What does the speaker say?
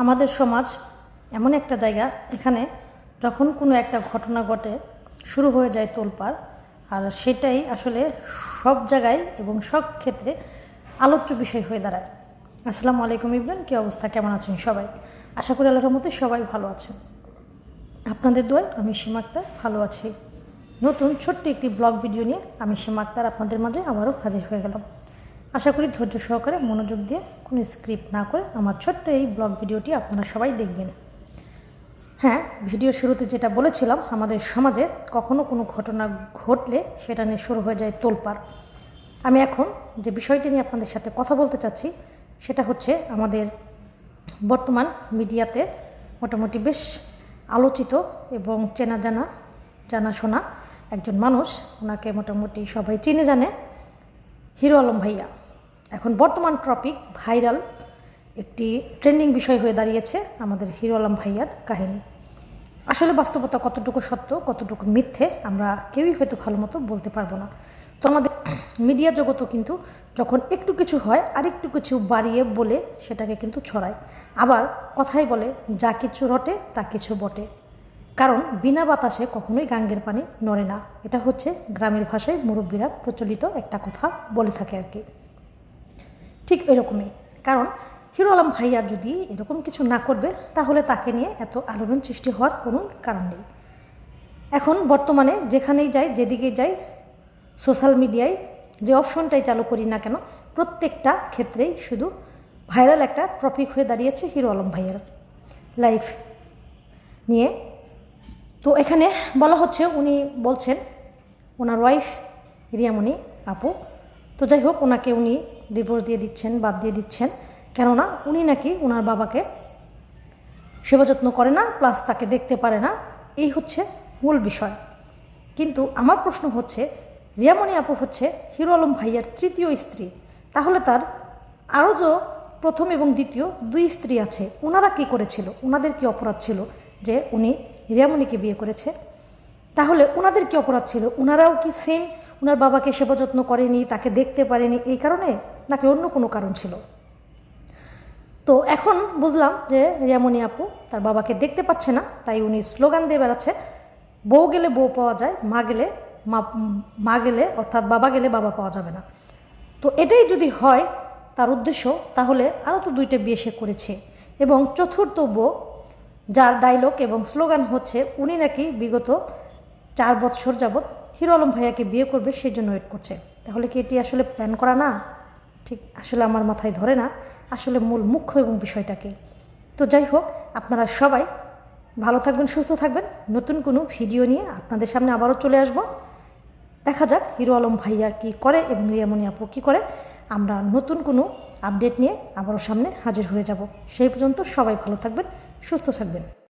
আমাদের সমাজ এমন একটা জায়গা, এখানে যখন কোনো একটা ঘটনা ঘটে, শুরু হয়ে যায় তোলপাড়, আর সেটাই আসলে সব জায়গায় এবং সব ক্ষেত্রে আলোচ্য বিষয় হয়ে দাঁড়ায়। আসসালামু আলাইকুম ইবরান, কী অবস্থা? কেমন আছেন সবাই? আশা করি আল্লাহর মধ্যে সবাই ভালো আছেন। আপনাদের দোয়ায় আমি সীমা আক্তার, ভালো আছি। নতুন ছোট্ট একটি ব্লগ ভিডিও নিয়ে আমি সীমা আক্তার আপনাদের মাঝে আবারও হাজির হয়ে গেলাম। আশা করি ধৈর্য সহকারে মনোযোগ দিয়ে কোনো স্ক্রিপ্ট না করে আমার ছোট্ট এই ব্লগ ভিডিওটি আপনারা সবাই দেখবেন। হ্যাঁ ভিডিও শুরুতে যেটা বলেছিলাম, আমাদের সমাজে কখনো কোনো ঘটনা ঘটলে সেটা নিয়ে শুরু হয়ে যায় তোলপাড়। আমি এখন যে বিষয়টি নিয়ে আপনাদের সাথে কথা বলতে চাচ্ছি, সেটা হচ্ছে আমাদের বর্তমান মিডিয়াতে মোটামুটি বেশ আলোচিত এবং চেনা জানা জানাশোনা একজন মানুষ। ওনাকে মোটামুটি সবাই চিনে জানে। হিরো আলম ভাইয়া। এখন বর্তমান টপিক ভাইরাল, একটি ট্রেন্ডিং বিষয় হয়ে দাঁড়িয়েছে আমাদের হিরো আলম ভাইয়ার কাহিনী। আসলে বাস্তবতা কতটুকু সত্য, কতটুকু মিথ্যে, আমরা কেউই হয়তো ভালো মতো বলতে পারব না। তো আমাদের মিডিয়া জগতও কিন্তু যখন একটু কিছু হয়, আরেকটু কিছু বাড়িয়ে বলে সেটাকে কিন্তু ছড়ায়। আবার কথাই বলে, যা কিছু রটে, তা কিছু বটে। কারণ বিনা বাতাসে কখনোই গাঙ্গের পানি নড়ে না। এটা হচ্ছে গ্রামের ভাষায় মুরব্বীরা প্রচলিত একটা কথা বলে থাকে আর কি। ঠিক এরকমই। কারণ হিরো আলম ভাইয়া যদি এরকম কিছু না করবে, তাহলে তাকে নিয়ে এত আলোড়ন সৃষ্টি হওয়ার কোনো কারণ নেই। এখন বর্তমানে যেখানেই যাই যেদিকেই যাই, সোশ্যাল মিডিয়ায় যে অপশনটাই চালু করি না কেন, প্রত্যেকটা ক্ষেত্রেই শুধু ভাইরাল একটা টপিক হয়ে দাঁড়িয়েছে হিরো আলম ভাইয়ার লাইফ নিয়ে। তো এখানে বলা হচ্ছে, উনি বলছেন, ওনার ওয়াইফ রিয়ামণি আপু। তো যাই হোক, ওনাকে উনি ডিভোর্স দিয়ে দিচ্ছেন, বাদ দিয়ে দিচ্ছেন। কেননা উনি নাকি ওনার বাবাকে সেবা যত্ন করে না প্লাস তাকে দেখতে পারে না। এই হচ্ছে মূল বিষয়। কিন্তু আমার প্রশ্ন হচ্ছে, রিয়ামণি আপু হচ্ছে হিরো আলম ভাইয়ার তৃতীয় স্ত্রী। তাহলে তার আরও যে প্রথম এবং দ্বিতীয় দুই স্ত্রী আছে ওনারা কি করেছিল? ওনাদের কি অপরাধ ছিল যে উনি রিয়ামণিকে বিয়ে করেছে? তাহলে ওনাদের কি অপরাধ ছিল? ওনারাও কি সেম ওনার বাবাকে সেবা যত্ন করেনি, তাকে দেখতে পারেনি, এই কারণে নাকি অন্য কোনো কারণ ছিল। তো এখন বুঝলাম যে রিয়ামণি আপু তার বাবাকে দেখতে পাচ্ছে না, তাই উনি স্লোগান দিয়ে বেড়াচ্ছে, বউ গেলে বউ পাওয়া যায়, মা গেলে মা মা গেলে অর্থাৎ বাবা গেলে বাবা পাওয়া যাবে না। তো এটাই যদি হয় তার উদ্দেশ্য, তাহলে আরও তো দুইটা বিয়ে সে করেছে। এবং চতুর্থ বউ, যার ডায়লগ এবং স্লোগান হচ্ছে, উনি নাকি বিগত চার বৎসর যাবৎ হিরো আলম ভাইয়াকে বিয়ে করবে সেই জন্য ওয়েট করছে। তাহলে কি এটি আসলে প্ল্যান করা না? ঠিক আসলে আমার মাথায় ধরে না আসলে মূল মুখ্য এবং বিষয়টাকে। তো যাই হোক, আপনারা সবাই ভালো থাকবেন, সুস্থ থাকবেন। নতুন কোনো ভিডিও নিয়ে আপনাদের সামনে আবারও চলে আসব। দেখা যাক হিরো আলম ভাইয়া কি করে এবং রিয়ামণি আপু কী করে। আমরা নতুন কোনো আপডেট নিয়ে আবারও সামনে হাজির হয়ে যাব। সেই পর্যন্ত সবাই ভালো থাকবেন, সুস্থ থাকবেন।